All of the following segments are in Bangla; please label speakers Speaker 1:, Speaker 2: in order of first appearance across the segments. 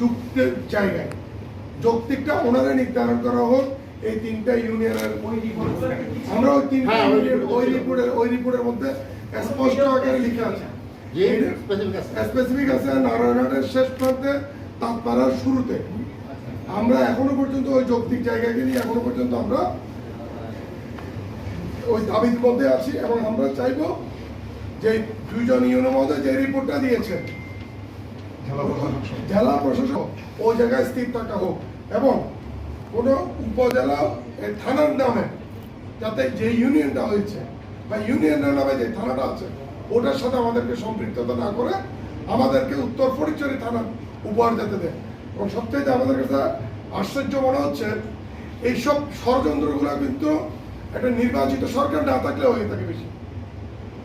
Speaker 1: যুক্তির জায়গায়। যৌক্তিকটা ওনারা নির্ধারণ করা হোক এই তিনটা ইউনিয়নের আমরা ওই তিনটা
Speaker 2: হ্যাঁ, ওই
Speaker 1: ইউনিয়ন ওই রিপোর্টের ওই রিপোর্টের মধ্যে স্পষ্ট আকারে লিখা আছে।
Speaker 2: যে
Speaker 1: স্পেসিফিক আছে। নারায়ণহাটের শেষ প্রান্তে তাঁতপাড়ার শুরুতে। আমরা এখনও পর্যন্ত ওই যৌক্তিক জায়গাকে নিয়ে এখনও পর্যন্ত আমরা ওই দাবির মধ্যে আছি এবং আমরা চাইব যে দুইজন ইউনিয়নের মধ্যে যে রিপোর্টটা দিয়েছে জেলা প্রশাসক। ওই জায়গায় স্থির থাকা হোক এবং কোনো উপজেলা থানার নামে যাতে যে ইউনিয়নটা হয়েছে বা ইউনিয়নের নামে যে থানাটা আছে, ওটার সাথে আমাদেরকে সম্পৃক্ততা না করে আমাদেরকে উত্তর ফরিদচুরি থানা উপহার যেতে দেয়। এবং সবচেয়ে আমাদের কাছে আশ্চর্য মনে হচ্ছে, এইসব ষড়যন্ত্রগুলো কিন্তু একটা নির্বাচিত সরকার না থাকলে হয়ে থাকে বেশি।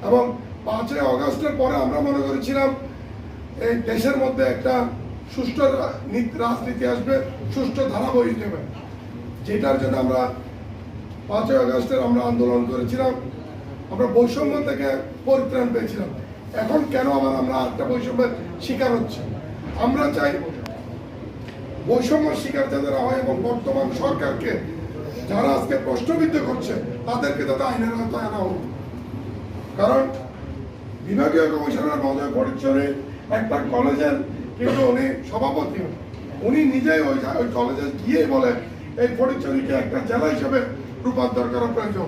Speaker 1: এবং পাঁচই অগাস্টের পরে আমরা মনে করেছিলাম এই দেশের মধ্যে একটা সুষ্ঠু রাজনীতি আসবে, সুষ্ঠু ধারা বই দেবে যেটার জন্য আমরা পাঁচই আগস্টের আমরা আন্দোলন করেছিলাম, আমরা বৈষম্য থেকে পরিত্রাণ পেয়েছিলাম। এখন কেন আবার আমরা একটা বৈষম্যের শিকার হচ্ছে? আমরা চাই বৈষম্য শিকার না হয় এবং বর্তমান সরকারকে যারা আজকে প্রশ্নবিদ্ধ করছে, তাদেরকে যাতে আইনের আওতায় আনা হোক। কারণ বিভাগীয় কমিশনার মহোদয় পরিচয়ে একটা কলেজের, কিন্তু উনি সভাপতি। উনি নিজেই ওই ওই কলেজে গিয়ে বলেন এই ফটিকচুরিকে একটা জেলা হিসেবে রূপান্তর করা প্রয়োজন।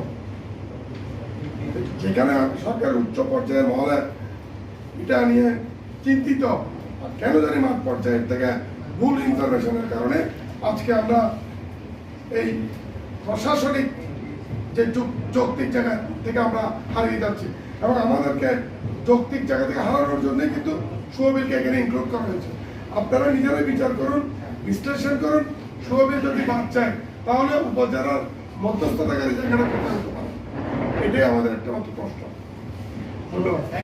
Speaker 1: যেখানে সরকার উচ্চ পর্যায়ের মহলে এটা নিয়ে চিন্তিত। কেন জানি মাঠ পর্যায়ের থেকে ভুল ইনফরমেশনের কারণে আজকে আমরা এই প্রশাসনিক যে যুক- যৌক্তিক জায়গা থেকে আমরা হারিয়ে যাচ্ছি। এবং আমাদেরকে যৌক্তিক জায়গা থেকে হারানোর জন্যই কিন্তু সুহবিলকে এখানে ইনক্লুড করা হয়েছে। আপনারা নিজেরাই বিচার করুন, বিশ্লেষণ করুন, সুহবিল যদি বাদ চায় তাহলে উপজেলার মধ্যস্থতাকারী জায়গাটা কোথায় হতে পারে এটাই আমাদের একটা মাত্র প্রশ্ন। ধন্যবাদ।